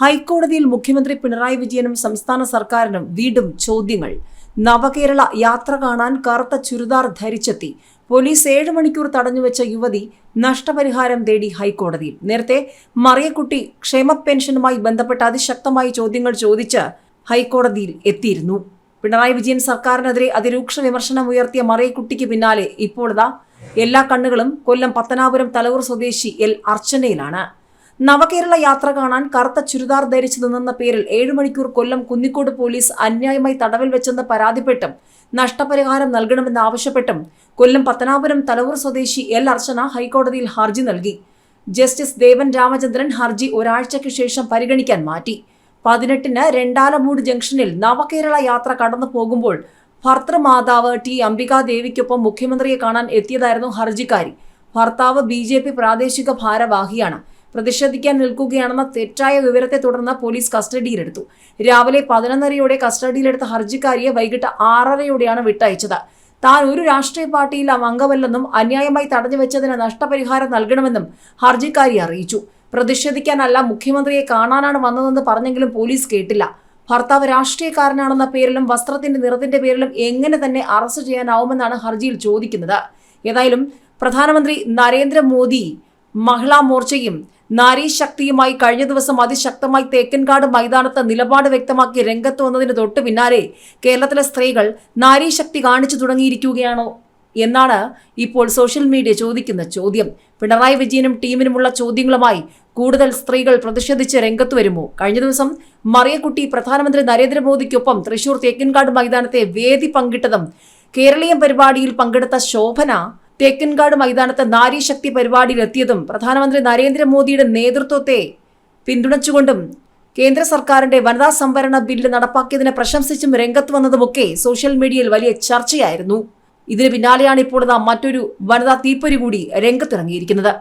ഹൈക്കോടതിയിൽ മുഖ്യമന്ത്രി പിണറായി വിജയനും സംസ്ഥാന സർക്കാരിനും വീണ്ടും ചോദ്യങ്ങൾ. നവകേരള യാത്ര കാണാൻ കറുത്ത ചുരിദാർ ധരിച്ചെത്തി. പോലീസ് ഏഴ് മണിക്കൂർ തടഞ്ഞുവെച്ച യുവതി നഷ്ടപരിഹാരം തേടി ഹൈക്കോടതിയിൽ. നേരത്തെ മറിയക്കുട്ടി ക്ഷേമ പെൻഷനുമായി ബന്ധപ്പെട്ട അതിശക്തമായ ചോദ്യങ്ങൾ ചോദിച്ച് ഹൈക്കോടതിയിൽ എത്തിയിരുന്നു. പിണറായി വിജയൻ സർക്കാരിനെതിരെ അതിരൂക്ഷ വിമർശനം ഉയർത്തിയ മറിയക്കുട്ടിക്ക് പിന്നാലെ ഇപ്പോഴതാ എല്ലാ കണ്ണുകളും കൊല്ലം പത്തനാപുരം തലവൂർ സ്വദേശി എൽ അർച്ചനയിലാണ്. നവകേരള യാത്ര കാണാൻ കറുത്ത ചുരിദാർ ധരിച്ചു നിന്നെന്ന പേരിൽ ഏഴു മണിക്കൂർ കൊല്ലം കുന്നിക്കോട് പോലീസ് അന്യായമായി തടവിൽ വെച്ചെന്ന് പരാതിപ്പെട്ടും നഷ്ടപരിഹാരം നൽകണമെന്ന് ആവശ്യപ്പെട്ടും കൊല്ലം പത്തനാപുരം തലവൂർ സ്വദേശി എൽ അർച്ചന ഹൈക്കോടതിയിൽ ഹർജി നൽകി. ജസ്റ്റിസ് ദേവൻ രാമചന്ദ്രൻ ഹർജി ഒരാഴ്ചയ്ക്ക് ശേഷം പരിഗണിക്കാൻ മാറ്റി. പതിനെട്ടിന് രണ്ടാലമൂട് ജംഗ്ഷനിൽ നവകേരള യാത്ര കടന്നു പോകുമ്പോൾ ഭർത്തൃമാതാവ് ടി അംബികാദേവിക്കൊപ്പം മുഖ്യമന്ത്രിയെ കാണാൻ എത്തിയതായിരുന്നു ഹർജിക്കാരി. ഭർത്താവ് ബി പ്രാദേശിക ഭാരവാഹിയാണ്. പ്രതിഷേധിക്കാൻ നിൽക്കുകയാണെന്ന തെറ്റായ വിവരത്തെ തുടർന്ന് പോലീസ് കസ്റ്റഡിയിലെടുത്തു. രാവിലെ പതിനൊന്നരയോടെ കസ്റ്റഡിയിലെടുത്ത ഹർജിക്കാരിയെ വൈകിട്ട് ആറരയോടെയാണ് വിട്ടയച്ചത്. താൻ ഒരു രാഷ്ട്രീയ പാർട്ടിയിൽ അംഗമല്ലെന്നും അന്യായമായി തടഞ്ഞുവെച്ചതിന് നഷ്ടപരിഹാരം നൽകണമെന്നും ഹർജിക്കാരി അറിയിച്ചു. പ്രതിഷേധിക്കാനല്ല മുഖ്യമന്ത്രിയെ കാണാനാണ് വന്നതെന്ന് പറഞ്ഞെങ്കിലും പോലീസ് കേട്ടില്ല. ഭർത്താവ് രാഷ്ട്രീയക്കാരനാണെന്ന പേരിലും വസ്ത്രത്തിന്റെ നിറത്തിന്റെ പേരിലും എങ്ങനെ തന്നെ അറസ്റ്റ് ചെയ്യാനാവുമെന്നാണ് ഹർജിയിൽ ചോദിക്കുന്നത്. ഏതായാലും പ്രധാനമന്ത്രി നരേന്ദ്രമോദി മഹിളാ മോർച്ചയും നാരീ ശക്തിയുമായി കഴിഞ്ഞ ദിവസം അതിശക്തമായി തേക്കൻകാട് മൈതാനത്ത് നിലപാട് വ്യക്തമാക്കി രംഗത്ത് വന്നതിന് തൊട്ടു പിന്നാലെ കേരളത്തിലെ സ്ത്രീകൾ നാരീ ശക്തി കാണിച്ചു തുടങ്ങിയിരിക്കുകയാണോ എന്നാണ് ഇപ്പോൾ സോഷ്യൽ മീഡിയ ചോദിക്കുന്ന ചോദ്യം. പിണറായി വിജയനും ടീമിനുമുള്ള ചോദ്യങ്ങളുമായി കൂടുതൽ സ്ത്രീകൾ പ്രതിഷേധിച്ച് രംഗത്ത് വരുമോ? കഴിഞ്ഞ ദിവസം മറിയക്കുട്ടി പ്രധാനമന്ത്രി നരേന്ദ്രമോദിക്കൊപ്പം തൃശൂർ തേക്കിൻകാട് മൈതാനത്തെ വേദി പങ്കിട്ടതും കേരളീയ പരിപാടിയിൽ പങ്കെടുത്ത ശോഭന തേക്കിൻകാട് മൈതാനത്ത് നാരീശക്തി പരിപാടിയിൽ എത്തിയതും പ്രധാനമന്ത്രി നരേന്ദ്രമോദിയുടെ നേതൃത്വത്തെ പിന്തുണച്ചുകൊണ്ടും കേന്ദ്ര സർക്കാരിന്റെ വനിതാ സംവരണ ബില്ല് നടപ്പാക്കിയതിനെ പ്രശംസിച്ചും രംഗത്ത് വന്നതുമൊക്കെ സോഷ്യൽ മീഡിയയിൽ വലിയ ചർച്ചയായിരുന്നു. ഇതിന് പിന്നാലെയാണ് ഇപ്പോൾ മറ്റൊരു വനിതാ തീപ്പൊരി കൂടി രംഗത്തിറങ്ങിയിരിക്കുന്നത്.